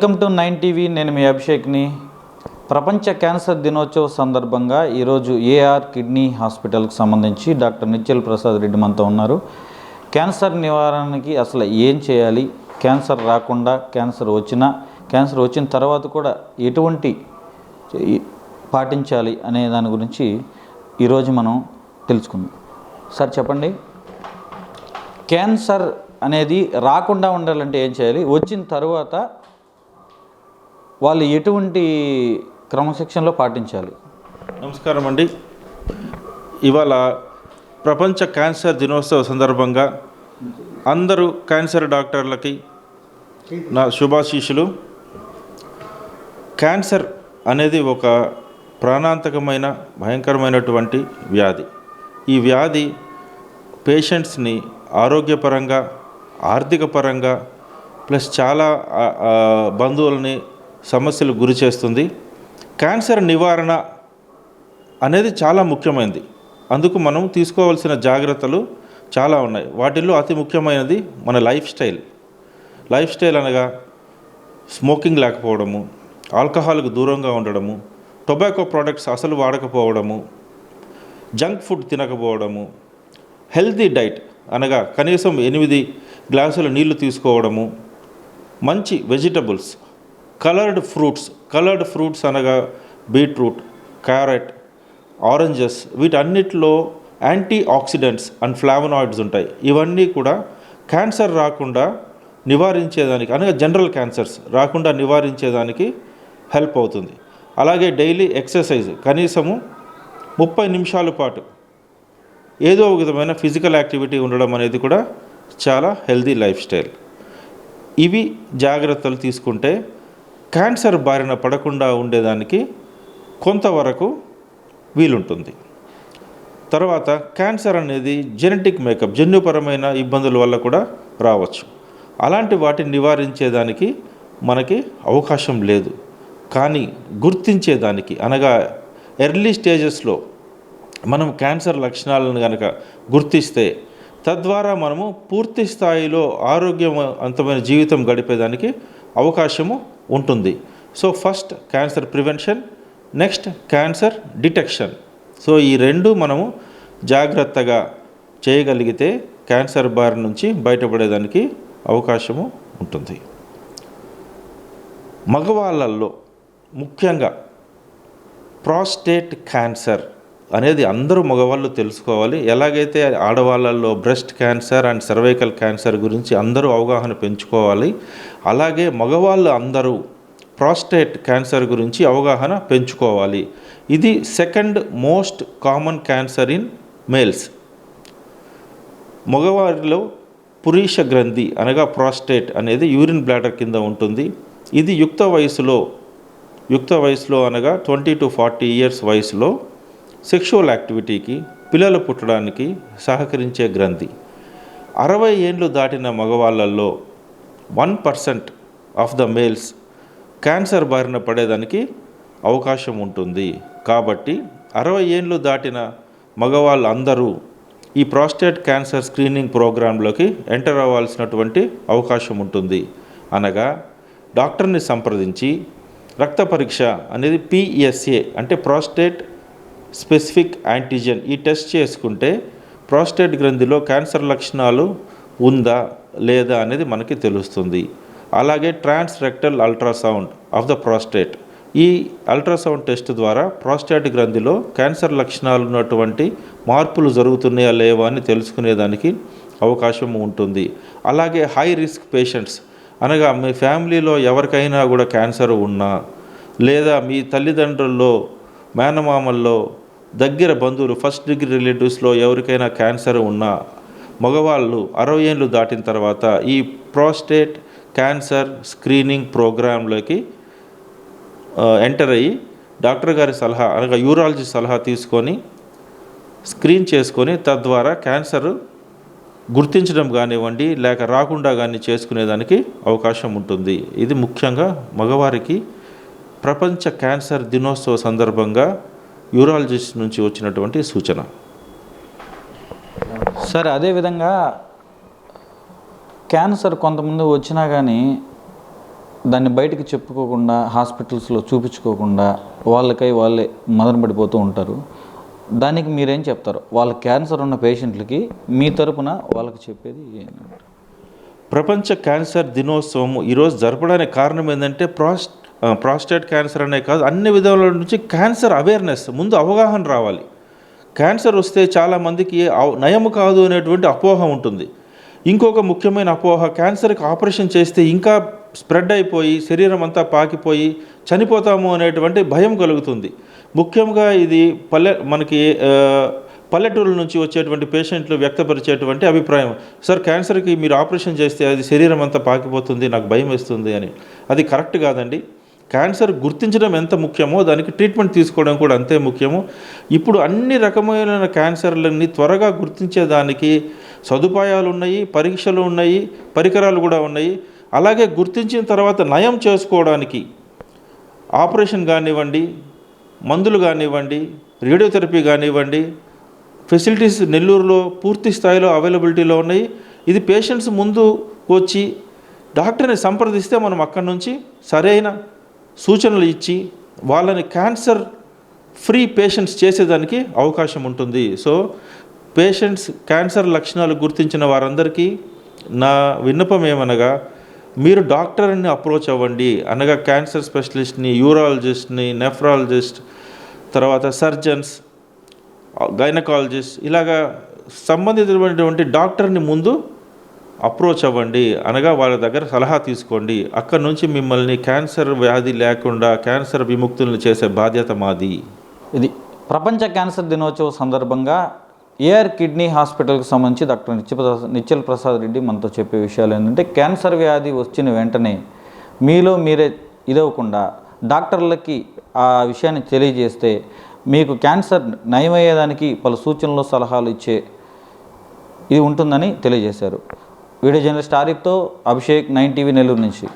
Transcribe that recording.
Welcome to nine TV నేను మీ అభిషేక్ని. ప్రపంచ cancer దినోత్సవ సందర్భంగా ఈరోజు ఏఆర్ కిడ్నీ హాస్పిటల్కి సంబంధించి డాక్టర్ నిత్యల్ ప్రసాద్ రెడ్డి మనతో ఉన్నారు. క్యాన్సర్ నివారణకి అసలు ఏం చేయాలి? క్యాన్సర్ రాకుండా క్యాన్సర్ వచ్చినా క్యాన్సర్ వచ్చిన తర్వాత కూడా ఎటువంటి పాటించాలి అనే దాని గురించి ఈరోజు మనం తెలుసుకుందాం. సార్ చెప్పండి. క్యాన్సర్ అనేది రాకుండా ఉండాలంటే ఏం చేయాలి? వచ్చిన తర్వాత వాళ్ళు ఎటువంటి క్రమశిక్షణలో పాటించాలి? నమస్కారం అండి. ఇవాళ ప్రపంచ క్యాన్సర్ దినోత్సవ సందర్భంగా అందరూ క్యాన్సర్ డాక్టర్లకి నా శుభాశీషులు క్యాన్సర్ అనేది ఒక ప్రాణాంతకమైన భయంకరమైనటువంటి వ్యాధి. ఈ వ్యాధి పేషెంట్స్ని ఆరోగ్యపరంగా ఆర్థిక పరంగా ప్లస్ చాలా బంధువులని సమస్యలు గురి చేస్తుంది. క్యాన్సర్ నివారణ అనేది చాలా ముఖ్యమైనది అందుకు మనం తీసుకోవాల్సిన జాగ్రత్తలు చాలా ఉన్నాయి. వాటిల్లో అతి ముఖ్యమైనది మన లైఫ్ స్టైల్. లైఫ్ స్టైల్ అనగా స్మోకింగ్ లేకపోవడము ఆల్కహాల్కు దూరంగా ఉండడము టొబాకో ప్రోడక్ట్స్ అసలు వాడకపోవడము జంక్ ఫుడ్ తినకపోవడము హెల్తీ డైట్ అనగా కనీసం ఎనిమిది గ్లాసుల నీళ్ళు తీసుకోవడము మంచి vegetables coloured fruits coloured fruits అనగా బీట్రూట్ క్యారెట్ ఆరెంజెస్ వీటన్నిటిలో యాంటీ ఆక్సిడెంట్స్ అండ్ ఫ్లావనాయిడ్స్ ఉంటాయి. ఇవన్నీ కూడా క్యాన్సర్ రాకుండా నివారించేదానికి అనగా జనరల్ క్యాన్సర్స్ రాకుండా నివారించేదానికి హెల్ప్ అవుతుంది. అలాగే డైలీ ఎక్సర్సైజ్ కనీసము ముప్పై నిమిషాల పాటు ఏదో ఒక విధమైన ఫిజికల్ యాక్టివిటీ ఉండడం అనేది కూడా చాలా హెల్దీ లైఫ్ స్టైల్. ఇవి జాగ్రత్తలు తీసుకుంటే క్యాన్సర్ బారిన పడకుండా ఉండేదానికి కొంతవరకు వీలుంటుంది. తర్వాత క్యాన్సర్ అనేది జెనెటిక్ మేకప్ జన్యుపరమైన ఇబ్బందుల వల్ల కూడా రావచ్చు. అలాంటి వాటిని నివారించేదానికి మనకి అవకాశం లేదు. కానీ గుర్తించేదానికి అనగా ఎర్లీ స్టేజెస్లో మనం క్యాన్సర్ లక్షణాలను కనుక గుర్తిస్తే తద్వారా మనము పూర్తి స్థాయిలో ఆరోగ్యవంతమైన జీవితం గడిపేదానికి అవకాశము ఉంటుంది. So first cancer prevention next cancer detection so ఈ రెండు మనము జాగ్రత్తగా చేయగలిగితే క్యాన్సర్ బారి నుంచి బయటపడేదానికి అవకాశము ఉంటుంది. మగవాళ్ళల్లో ముఖ్యంగా ప్రాస్టేట్ క్యాన్సర్ అనేది అందరూ మగవాళ్ళు తెలుసుకోవాలి. ఎలాగైతే ఆడవాళ్ళల్లో breast cancer and cervical cancer గురించి అందరూ అవగాహన పెంచుకోవాలి. అలాగే మగవాళ్ళు అందరూ ప్రాస్టేట్ క్యాన్సర్ గురించి అవగాహన పెంచుకోవాలి. ఇది second most common cancer in males. మగవారిలో పురీష గ్రంథి అనగా ప్రాస్టేట్ అనేది యూరిన్ బ్లాడర్ కింద ఉంటుంది. ఇది యుక్త వయసులో యుక్త వయసులో అనగా ట్వంటీ టు ఫార్టీ ఇయర్స్ వయసులో సెక్షువల్ యాక్టివిటీకి పిల్లలు పుట్టడానికి సహకరించే గ్రంథి. అరవై ఏండ్లు దాటిన మగవాళ్ళల్లో one percent of the males cancer బారిన పడేదానికి అవకాశం ఉంటుంది. కాబట్టి అరవై ఏండ్లు దాటిన మగవాళ్ళు అందరూ ఈ ప్రాస్టేట్ క్యాన్సర్ స్క్రీనింగ్ ప్రోగ్రాంలోకి ఎంటర్ అవ్వాల్సినటువంటి అవకాశం ఉంటుంది. అనగా డాక్టర్ని సంప్రదించి రక్త పరీక్ష అనేది పిఎస్ఏ అంటే ప్రాస్టేట్ స్పెసిఫిక్ యాంటీజెన్ ఈ టెస్ట్ చేసుకుంటే ప్రాస్టేట్ గ్రంథిలో క్యాన్సర్ లక్షణాలు ఉందా లేదా అనేది మనకి తెలుస్తుంది. అలాగే trans rectal ultrasound of the prostate. ఈ అల్ట్రాసౌండ్ టెస్ట్ ద్వారా ప్రాస్టేట్ గ్రంథిలో క్యాన్సర్ లక్షణాలు ఉన్నటువంటి మార్పులు జరుగుతున్నాయా లేవా అని తెలుసుకునేదానికి అవకాశం ఉంటుంది. అలాగే హై రిస్క్ పేషెంట్స్ అనగా మీ ఫ్యామిలీలో ఎవరికైనా కూడా క్యాన్సర్ ఉన్నా లేదా మీ తల్లిదండ్రుల్లో మేనమామల్లో దగ్గర బంధువులు ఫస్ట్ డిగ్రీ రిలేటివ్స్లో ఎవరికైనా క్యాన్సర్ ఉన్నా మగవాళ్ళు అరవై ఏళ్ళు దాటిన తర్వాత ఈ ప్రోస్టేట్ క్యాన్సర్ స్క్రీనింగ్ ప్రోగ్రాంలోకి ఎంటర్ అయ్యి డాక్టర్ గారి సలహా అనగా యూరాలజీ సలహా తీసుకొని స్క్రీన్ చేసుకొని తద్వారా క్యాన్సర్ గుర్తించడం కానివ్వండి లేక రాకుండా కానీ చేసుకునేదానికి అవకాశం ఉంటుంది. ఇది ముఖ్యంగా మగవారికి ప్రపంచ క్యాన్సర్ దినోత్సవ సందర్భంగా యూరాలజిస్ట్ నుంచి వచ్చినటువంటి సూచన. సార్ అదేవిధంగా క్యాన్సర్ కొంతమంది వచ్చినా కానీ దాన్ని బయటికి చెప్పుకోకుండా హాస్పిటల్స్లో చూపించుకోకుండా వాళ్ళకై వాళ్ళే మదన పడిపోతూ ఉంటారు. దానికి మీరేం చెప్తారు? వాళ్ళ క్యాన్సర్ ఉన్న పేషెంట్లకి మీ తరపున వాళ్ళకి చెప్పేది ఏంటంటే ప్రపంచ క్యాన్సర్ దినోత్సవం ఈరోజు జరపడానికి కారణం ఏంటంటే ప్రాస్ట్ ప్రాస్టేట్ క్యాన్సర్ అనే కాదు అన్ని విధాల నుంచి క్యాన్సర్ అవేర్నెస్ ముందు అవగాహన రావాలి. క్యాన్సర్ వస్తే చాలామందికి అవ- కాదు అనేటువంటి అపోహ ఉంటుంది. ఇంకొక ముఖ్యమైన అపోహ క్యాన్సర్కి ఆపరేషన్ చేస్తే ఇంకా స్ప్రెడ్ అయిపోయి శరీరం అంతా పాకిపోయి చనిపోతాము అనేటువంటి భయం కలుగుతుంది. ముఖ్యంగా ఇది పల్లె మనకి పల్లెటూరు పల్లెటూరుల నుంచి వచ్చేటువంటి పేషెంట్లు వ్యక్తపరిచేటువంటి అభిప్రాయం. సార్ క్యాన్సర్కి మీరు ఆపరేషన్ చేస్తే అది శరీరం అంతా పాకిపోతుంది నాకు భయం వేస్తుంది అని. అది కరెక్ట్ కాదండి. క్యాన్సర్ గుర్తించడం ఎంత ముఖ్యమో దానికి ట్రీట్మెంట్ తీసుకోవడం కూడా అంతే ముఖ్యము. ఇప్పుడు అన్ని రకమైన క్యాన్సర్లన్నీ త్వరగా గుర్తించేదానికి సదుపాయాలు ఉన్నాయి పరీక్షలు ఉన్నాయి పరికరాలు కూడా ఉన్నాయి. అలాగే గుర్తించిన తర్వాత నయం చేసుకోవడానికి ఆపరేషన్ కానివ్వండి మందులు కానివ్వండి రేడియోథెరపీ కానివ్వండి ఫెసిలిటీస్ నెల్లూరులో పూర్తి స్థాయిలో అవైలబిలిటీలో ఉన్నాయి. ఇది పేషెంట్స్ ముందు వచ్చి డాక్టర్ని సంప్రదిస్తే మనం అక్కడి నుంచి సరైన సూచనలు ఇచ్చి వాళ్ళని క్యాన్సర్ ఫ్రీ పేషెంట్స్ చేసేదానికి అవకాశం ఉంటుంది. సో పేషెంట్స్ క్యాన్సర్ లక్షణాలు గుర్తించిన వారందరికీ నా విన్నపం ఏమనగా మీరు డాక్టర్ని అప్రోచ్ అవ్వండి. అనగా క్యాన్సర్ స్పెషలిస్ట్ని యూరాలజిస్ట్ని నెఫ్రాలజిస్ట్ తర్వాత సర్జన్స్ గైనకాలజిస్ట్ ఇలాగా సంబంధితమైనటువంటి డాక్టర్ని ముందు అప్రోచ్ అవ్వండి అనగా వాళ్ళ దగ్గర సలహా తీసుకోండి. అక్కడి నుంచి మిమ్మల్ని క్యాన్సర్ వ్యాధి లేకుండా క్యాన్సర్ విముక్తులను చేసే బాధ్యత మాది. ఇది ప్రపంచ క్యాన్సర్ దినోత్సవ సందర్భంగా ఏఆర్ కిడ్నీ హాస్పిటల్కి సంబంధించి డాక్టర్ నిత్యప్రసాద్ నిత్యల్ ప్రసాద్ రెడ్డి మనతో చెప్పే విషయాలు ఏంటంటే క్యాన్సర్ వ్యాధి వచ్చిన వెంటనే మీలో మీరే ఇదవకుండా డాక్టర్లకి ఆ విషయాన్ని తెలియజేస్తే మీకు క్యాన్సర్ నయమయ్యేదానికి పలు సూచనలు సలహాలు ఇచ్చే ఇది ఉంటుందని తెలియజేశారు. వీడియో జర్నలిస్ట్ ఆరిఫ్తో అభిషేక్ నైన్ టీవీ నెల్లూరు నుంచి.